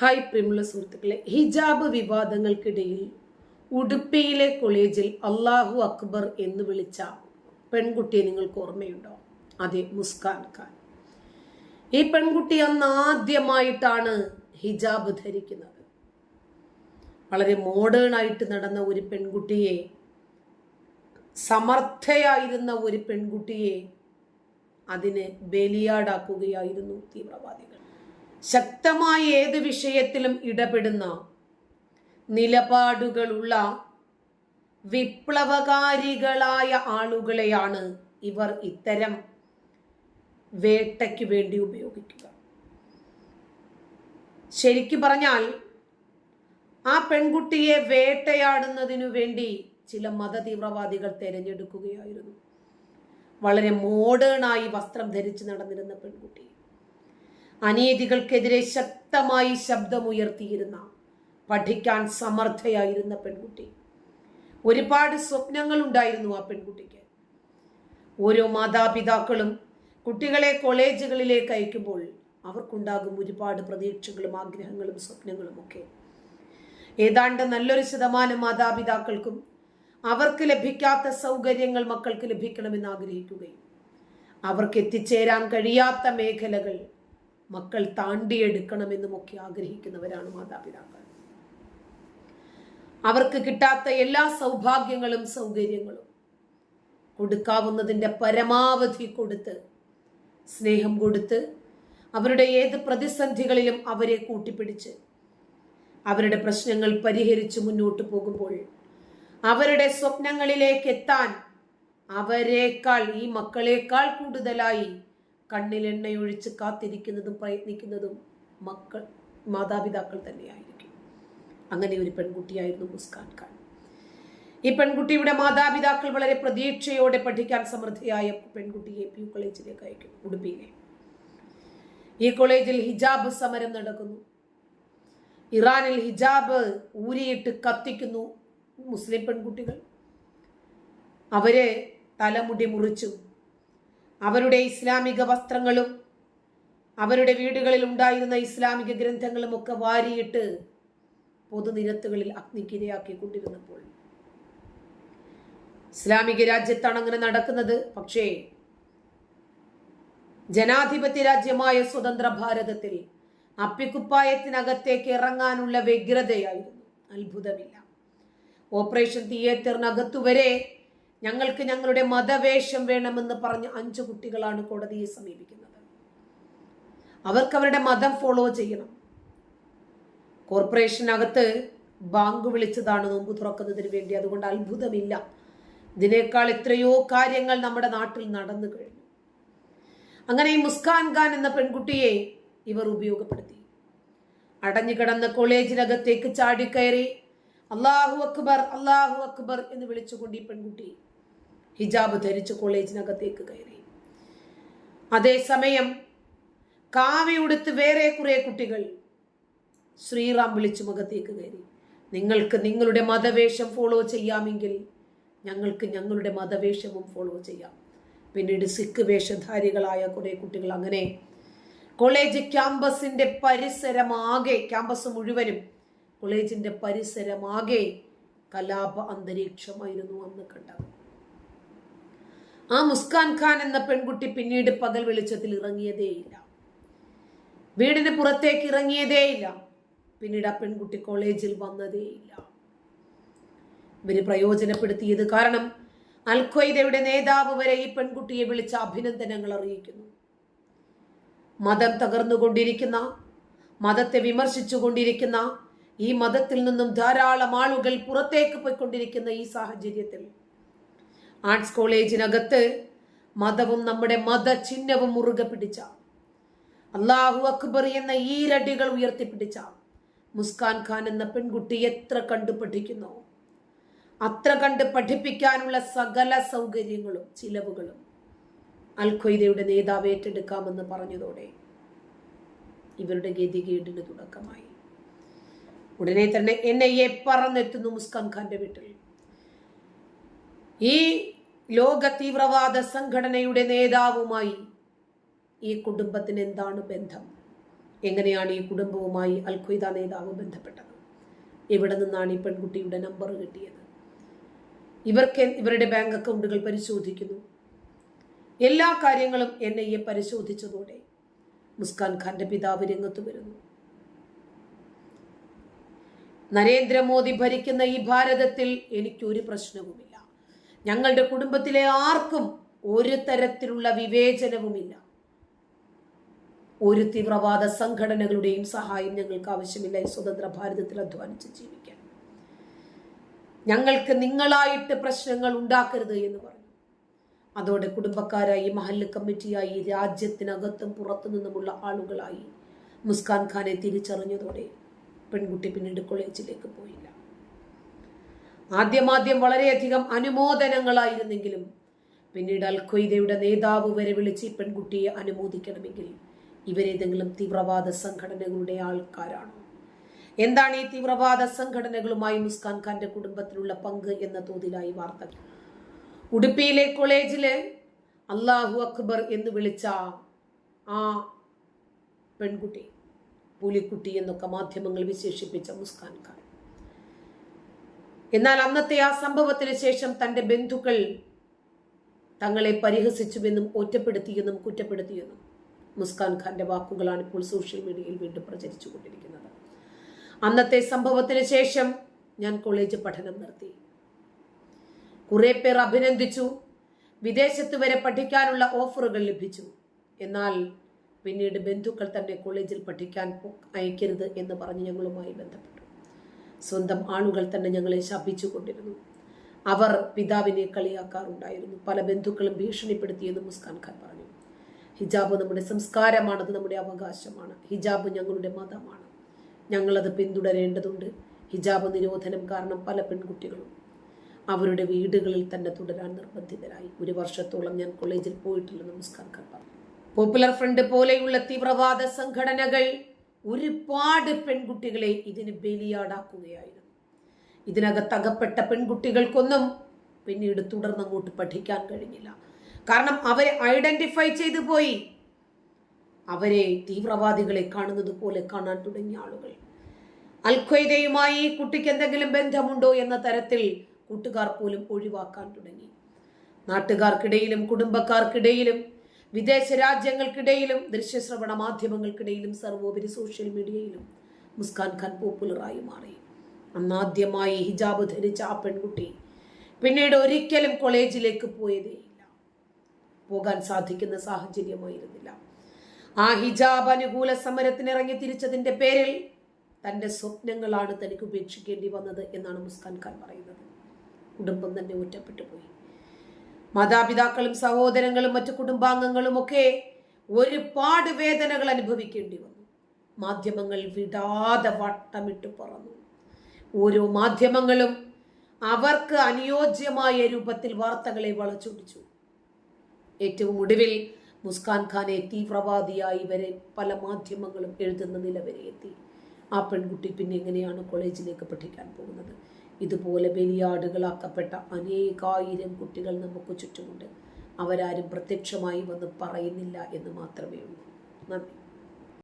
Hi പ്രിയമുള്ള സുഹൃത്തുക്കളെ ഹിജാബ് വിവാദങ്ങൾക്കിടയിൽ ഉടുപ്പിയിലെ കോളേജിൽ അള്ളാഹു അക്ബർ എന്ന് വിളിച്ച പെൺകുട്ടിയെ നിങ്ങൾക്ക് ഓർമ്മയുണ്ടോ? അതെ മുസ്കാൻ ഖാൻ. ഈ പെൺകുട്ടി അന്ന് ആദ്യമായിട്ടാണ് ഹിജാബ് ധരിക്കുന്നത്. വളരെ മോഡേൺ ആയിട്ട് നടന്ന ഒരു പെൺകുട്ടിയെ സമർത്ഥയായിരുന്ന ഒരു പെൺകുട്ടിയെ അതിനെ ബലിയാടാക്കുകയായിരുന്നു തീവ്രവാദികൾ. ശക്തമായ ഏത് വിഷയത്തിലും ഇടപെടുന്ന നിലപാടുകളുള്ള വിപ്ലവകാരികളായ ആളുകളെയാണ് ഇവർ ഇത്തരം വേട്ടയ്ക്ക് വേണ്ടി ഉപയോഗിക്കുക. ശരിക്കു പറഞ്ഞാൽ ആ പെൺകുട്ടിയെ വേട്ടയാടുന്നതിനു വേണ്ടി ചില മത തീവ്രവാദികൾ തിരഞ്ഞെടുക്കുകയായിരുന്നു. വളരെ മോഡേണായി വസ്ത്രം ധരിച്ച് നടന്നിരുന്ന പെൺകുട്ടി. അനീതികൾക്കെതിരെ ശക്തമായി ശബ്ദമുയർത്തിയിരുന്ന പഠിക്കാൻ സമർത്ഥയായിരുന്ന പെൺകുട്ടി. ഒരുപാട് സ്വപ്നങ്ങൾ ഉണ്ടായിരുന്നു ആ പെൺകുട്ടിക്ക്. ഓരോ മാതാപിതാക്കളും കുട്ടികളെ കോളേജുകളിലേക്ക് അയക്കുമ്പോൾ അവർക്കുണ്ടാകും ഒരുപാട് പ്രതീക്ഷകളും ആഗ്രഹങ്ങളും സ്വപ്നങ്ങളും ഒക്കെ. ഏതാണ്ട് നല്ലൊരു ശതമാനം മാതാപിതാക്കൾക്കും അവർക്ക് ലഭിക്കാത്ത സൗകര്യങ്ങൾ മക്കൾക്ക് ലഭിക്കണമെന്ന് ആഗ്രഹിക്കുകയും അവർക്ക് എത്തിച്ചേരാൻ കഴിയാത്ത മേഖലകൾ മക്കൾ താണ്ടിയെടുക്കണമെന്നുമൊക്കെ ആഗ്രഹിക്കുന്നവരാണ് മാതാപിതാക്കൾ. അവർക്ക് കിട്ടാത്ത എല്ലാ സൗഭാഗ്യങ്ങളും സൗകര്യങ്ങളും കൊടുക്കാവുന്നതിന്റെ പരമാവധി കൊടുത്ത് സ്നേഹം കൊടുത്ത് അവരുടെ ഏത് പ്രതിസന്ധികളിലും അവരെ കൂട്ടിപ്പിടിച്ച് അവരുടെ പ്രശ്നങ്ങൾ പരിഹരിച്ച് മുന്നോട്ട് പോകുമ്പോൾ അവരുടെ സ്വപ്നങ്ങളിലേക്ക് എത്താൻ അവരെക്കാൾ ഈ മക്കളെക്കാൾ കൂടുതലായി കണ്ണിൽ എണ്ണയൊഴിച്ച് കാത്തിരിക്കുന്നതും പ്രയത്നിക്കുന്നതും മക്കൾ മാതാപിതാക്കൾ തന്നെയായിരിക്കും. അങ്ങനെ ഒരു പെൺകുട്ടിയായിരുന്നു മുസ്കാൻ ഖാൻ. ഈ പെൺകുട്ടിയുടെ മാതാപിതാക്കൾ വളരെ പ്രതീക്ഷയോടെ പഠിക്കാൻ സമൃദ്ധിയായ പെൺകുട്ടിയെ പി യു കോളേജിലേക്ക് അയക്കും ഉടുപ്പിയിലെ ഈ കോളേജിൽ ഹിജാബ് സമരം നടക്കുന്നു. ഇറാനിൽ ഹിജാബ് ഊരിയിട്ട് കത്തിക്കുന്നു മുസ്ലിം പെൺകുട്ടികൾ. അവരെ തലമുടി മുറിച്ചും അവരുടെ ഇസ്ലാമിക വസ്ത്രങ്ങളും അവരുടെ വീടുകളിൽ ഉണ്ടായിരുന്ന ഇസ്ലാമിക ഗ്രന്ഥങ്ങളും ഒക്കെ വാരിയിട്ട് പൊതുനിരത്തുകളിൽ അഗ്നിക്കിരയാക്കിക്കൊണ്ടിരുന്നപ്പോൾ ഇസ്ലാമിക രാജ്യത്താണ് അങ്ങനെ നടക്കുന്നത്. പക്ഷേ ജനാധിപത്യ രാജ്യമായ സ്വതന്ത്ര ഭാരതത്തിൽ അപ്പിക്കുപ്പായത്തിനകത്തേക്ക് ഇറങ്ങാനുള്ള വ്യഗ്രതയായിരുന്നു. അത്ഭുതമില്ല. ഓപ്പറേഷൻ തിയേറ്ററിനകത്തു വരെ ഞങ്ങൾക്ക് ഞങ്ങളുടെ മതവേഷം വേണമെന്ന് പറഞ്ഞ് അഞ്ചു കുട്ടികളാണ് കോടതിയെ സമീപിക്കുന്നത്. അവർക്ക് അവരുടെ മതം ഫോളോ ചെയ്യണം. കോർപ്പറേഷനകത്ത് ബാങ്ക് വിളിച്ചതാണ് നോമ്പ് തുറക്കുന്നതിന് വേണ്ടി. അതുകൊണ്ട് അത്ഭുതമില്ല. ഇതിനേക്കാൾ എത്രയോ കാര്യങ്ങൾ നമ്മുടെ നാട്ടിൽ നടന്നു കഴിഞ്ഞു. അങ്ങനെ ഈ മുസ്കാൻ ഖാൻ എന്ന പെൺകുട്ടിയെ ഇവർ ഉപയോഗപ്പെടുത്തി. അടഞ്ഞുകിടന്ന കോളേജിനകത്തേക്ക് ചാടിക്കയറി അള്ളാഹു അക്ബർ അള്ളാഹു അക്ബർ എന്ന് വിളിച്ചുകൊണ്ട് ഈ പെൺകുട്ടി ഹിജാബ് ധരിച്ച് കോളേജിനകത്തേക്ക് കയറി. അതേസമയം കാവയുടുത്ത് വേറെ കുറെ കുട്ടികൾ ശ്രീറാം വിളിച്ചു മുഖത്തേക്ക് കയറി. നിങ്ങൾക്ക് നിങ്ങളുടെ മതവേഷം ഫോളോ ചെയ്യാമെങ്കിൽ ഞങ്ങൾക്ക് ഞങ്ങളുടെ മതവേഷവും ഫോളോ ചെയ്യാം. പിന്നീട് സിഖ് വേഷധാരികളായ കുറെ കുട്ടികൾ അങ്ങനെ കോളേജ് ക്യാമ്പസിന്റെ പരിസരമാകെ ക്യാമ്പസ് മുഴുവനും കോളേജിന്റെ പരിസരമാകെ കലാപ അന്തരീക്ഷമായിരുന്നു അന്ന് കണ്ടത്. ആ മുസ്കാൻ ഖാൻ എന്ന പെൺകുട്ടി പിന്നീട് പകൽ വെളിച്ചത്തിൽ ഇറങ്ങിയതേയില്ല. വീടിന് പുറത്തേക്ക് ഇറങ്ങിയതേയില്ല. പിന്നീട് ആ പെൺകുട്ടി കോളേജിൽ വന്നതേയില്ല. ഇവർ പ്രയോജനപ്പെടുത്തിയത് കാരണം അൽഖ്വയ്ദയുടെ നേതാവ് വരെ ഈ പെൺകുട്ടിയെ വിളിച്ച അഭിനന്ദനങ്ങൾ അറിയിക്കുന്നു. മതം തകർന്നുകൊണ്ടിരിക്കുന്ന മതത്തെ വിമർശിച്ചുകൊണ്ടിരിക്കുന്ന ഈ മതത്തിൽ നിന്നും ധാരാളം ആളുകൾ പുറത്തേക്ക് പോയിക്കൊണ്ടിരിക്കുന്ന ഈ സാഹചര്യത്തിൽ ആർട്സ് കോളേജിനകത്ത് മതവും നമ്മുടെ മതചിഹ്നവും മുറുകെ പിടിച്ച അള്ളാഹു അക്ബർ എന്ന ഈരടികൾ ഉയർത്തിപ്പിടിച്ച മുസ്കാൻ ഖാൻ എന്ന പെൺകുട്ടി എത്ര കണ്ടു പഠിക്കുന്നു അത്ര കണ്ട് പഠിപ്പിക്കാനുള്ള സകല സൗകര്യങ്ങളും ചിലവുകളും അൽ ഖ്വയ്ദയുടെ നേതാവ് ഏറ്റെടുക്കാമെന്ന് പറഞ്ഞതോടെ ഇവരുടെ ഗതികേടിന് തുടക്കമായി. ഉടനെ തന്നെ എൻ ഐ എ പറന്നെത്തുന്നു മുസ്കാൻ ഖാന്റെ വീട്ടിൽ. ഈ ലോക തീവ്രവാദ സംഘടനയുടെ നേതാവുമായി ഈ കുടുംബത്തിന് എന്താണ് ബന്ധം? എങ്ങനെയാണ് ഈ കുടുംബവുമായി അൽ നേതാവ് ബന്ധപ്പെട്ടത്? എവിടെ നിന്നാണ് ഈ പെൺകുട്ടിയുടെ നമ്പർ കിട്ടിയത്? ഇവർക്ക് ഇവരുടെ ബാങ്ക് അക്കൗണ്ടുകൾ പരിശോധിക്കുന്നു. എല്ലാ കാര്യങ്ങളും എൻ ഐ എ പരിശോധിച്ചതോടെ മുസ്കാൻ ഖാന്റെ പിതാവ് രംഗത്ത് വരുന്നു. നരേന്ദ്രമോദി ഭരിക്കുന്ന ഈ ഭാരതത്തിൽ എനിക്കൊരു പ്രശ്നവുമില്ല. ഞങ്ങളുടെ കുടുംബത്തിലെ ആർക്കും ഒരു തരത്തിലുള്ള വിവേചനവുമില്ല. ഒരു തീവ്രവാദ സംഘടനകളുടെയും സഹായം ഞങ്ങൾക്ക് ആവശ്യമില്ല ഈ സ്വതന്ത്ര ഭാരതത്തിൽ അധ്വാനിച്ച് ജീവിക്കാൻ. ഞങ്ങൾക്ക് നിങ്ങളായിട്ട് പ്രശ്നങ്ങൾ ഉണ്ടാക്കരുത് എന്ന് പറഞ്ഞു. അതോടെ കുടുംബക്കാരായി മഹല്ല് കമ്മിറ്റിയായി രാജ്യത്തിനകത്തും പുറത്തു നിന്നുമുള്ള ആളുകളായി മുസ്കാൻ ഖാനെ തിരിച്ചറിഞ്ഞതോടെ പെൺകുട്ടി പിന്നീട് കോളേജിലേക്ക് പോയില്ല. ആദ്യമാദ്യം വളരെയധികം അനുമോദനങ്ങളായിരുന്നെങ്കിലും പിന്നീട് അൽ ഖ്വയ്ദയുടെ നേതാവ് വരെ വിളിച്ച് ഈ പെൺകുട്ടിയെ അനുമോദിക്കണമെങ്കിൽ ഇവരേതെങ്കിലും തീവ്രവാദ സംഘടനകളുടെ ആൾക്കാരാണോ? എന്താണ് ഈ തീവ്രവാദ സംഘടനകളുമായി മുസ്കാൻ ഖാന്റെ കുടുംബത്തിലുള്ള പങ്ക് എന്ന തോതിലായി വാർത്ത. ഉടുപ്പിയിലെ കോളേജിൽ അള്ളാഹു അക്ബർ എന്ന് വിളിച്ച ആ പെൺകുട്ടി പുലിക്കുട്ടി എന്നൊക്കെ മാധ്യമങ്ങൾ വിശേഷിപ്പിച്ച മുസ്കാൻ ഖാൻ. എന്നാൽ അന്നത്തെ ആ സംഭവത്തിന് ശേഷം തന്റെ ബന്ധുക്കൾ തങ്ങളെ പരിഹസിച്ചുവെന്നും ഒറ്റപ്പെടുത്തിയെന്നും കുറ്റപ്പെടുത്തിയെന്നും മുസ്കാൻ ഖാന്റെ വാക്കുകളാണ് ഇപ്പോൾ സോഷ്യൽ മീഡിയയിൽ വീണ്ടും പ്രചരിച്ചുകൊണ്ടിരിക്കുന്നത്. അന്നത്തെ സംഭവത്തിന് ശേഷം ഞാൻ കോളേജ് പഠനം നിർത്തി. കുറെ പേർ അഭിനന്ദിച്ചു. വിദേശത്ത് വരെ പഠിക്കാനുള്ള ഓഫറുകൾ ലഭിച്ചു. എന്നാൽ പിന്നീട് ബന്ധുക്കൾ തന്നെ കോളേജിൽ പഠിക്കാൻ അയക്കരുത് എന്ന് പറഞ്ഞ് ഞങ്ങളുമായി ബന്ധപ്പെട്ടു. സ്വന്തം ആളുകൾ തന്നെ ഞങ്ങളെ ശപിച്ചു കൊണ്ടിരുന്നു. അവർ പിതാവിനെ കളിയാക്കാറുണ്ടായിരുന്നു. പല ബന്ധുക്കളും ഭീഷണിപ്പെടുത്തിയെന്ന് മുസ്കാൻ ഖാൻ പറഞ്ഞു. ഹിജാബ് നമ്മുടെ സംസ്കാരമാണത് നമ്മുടെ അവകാശമാണ്. ഹിജാബ് ഞങ്ങളുടെ മതമാണ്. ഞങ്ങളത് പിന്തുടരേണ്ടതുണ്ട്. ഹിജാബ് നിരോധനം കാരണം പല പെൺകുട്ടികളും അവരുടെ വീടുകളിൽ തന്നെ തുടരാൻ നിർബന്ധിതരായി. ഒരു വർഷത്തോളം ഞാൻ കോളേജിൽ പോയിട്ടില്ലെന്ന് മുസ്കാൻ ഖാൻ പറഞ്ഞു. പോപ്പുലർ ഫ്രണ്ട് പോലെയുള്ള തീവ്രവാദ സംഘടനകൾ ഒരുപാട് പെൺകുട്ടികളെ ഇതിന് ബലിയാടാക്കുകയായിരുന്നു. ഇതിനകത്ത് അകപ്പെട്ട പെൺകുട്ടികൾക്കൊന്നും പിന്നീട് തുടർന്നങ്ങോട്ട് പഠിക്കാൻ കഴിഞ്ഞില്ല. കാരണം അവരെ ഐഡന്റിഫൈ ചെയ്തു പോയി. അവരെ തീവ്രവാദികളെ കാണുന്നത് പോലെ കാണാൻ തുടങ്ങിയ ആളുകൾ. അൽഖ്വയ്ദയുമായി കുട്ടിക്ക് എന്തെങ്കിലും ബന്ധമുണ്ടോ എന്ന തരത്തിൽ കൂട്ടുകാർ പോലും ഒഴിവാക്കാൻ തുടങ്ങി. നാട്ടുകാർക്കിടയിലും കുടുംബക്കാർക്കിടയിലും വിദേശ രാജ്യങ്ങൾക്കിടയിലും ദൃശ്യശ്രവണ മാധ്യമങ്ങൾക്കിടയിലും സർവോപരി സോഷ്യൽ മീഡിയയിലും മുസ്കാൻ ഖാൻ പോപ്പുലറായി മാറി അന്നാദ്യമായി ഹിജാബ് ധരിച്ച ആ പെൺകുട്ടി പിന്നീട് ഒരിക്കലും കോളേജിലേക്ക് പോയതേയില്ല പോകാൻ സാധിക്കുന്ന സാഹചര്യമായിരുന്നില്ല. ആ ഹിജാബ് അനുകൂല സമരത്തിന് ഇറങ്ങി തിരിച്ചതിന്റെ പേരിൽ തന്റെ സ്വപ്നങ്ങളാണ് തനിക്ക് ഉപേക്ഷിക്കേണ്ടി വന്നത് എന്നാണ് മുസ്കാൻ ഖാൻ പറയുന്നത്. കുടുംബം തന്നെ ഒറ്റപ്പെട്ടു പോയി മാതാപിതാക്കളും സഹോദരങ്ങളും മറ്റു കുടുംബാംഗങ്ങളും ഒക്കെ ഒരുപാട് വേദനകൾ അനുഭവിക്കേണ്ടി വന്നു. മാധ്യമങ്ങൾ വിടാതെ വട്ടമിട്ട് പറന്നു. ഓരോ മാധ്യമങ്ങളും അവർക്ക് അനുയോജ്യമായ രൂപത്തിൽ വാർത്തകളെ വളച്ചൊടിച്ചു. ഏറ്റവും ഒടുവിൽ മുസ്കാൻ ഖാനെ തീവ്രവാദിയായി വരെ പല മാധ്യമങ്ങളും എഴുതുന്ന നില വരെ എത്തി. ആ പെൺകുട്ടി പിന്നെ എങ്ങനെയാണ് കോളേജിലേക്ക് പഠിക്കാൻ പോകുന്നത്? ഇതുപോലെ ബലിയാടുകളാക്കപ്പെട്ട അനേകായിരം കുട്ടികൾ നമുക്ക് ചുറ്റുമുണ്ട്. അവരാരും പ്രത്യക്ഷമായി വന്ന് പറയുന്നില്ല എന്ന് മാത്രമേ ഉള്ളൂ. നന്ദി.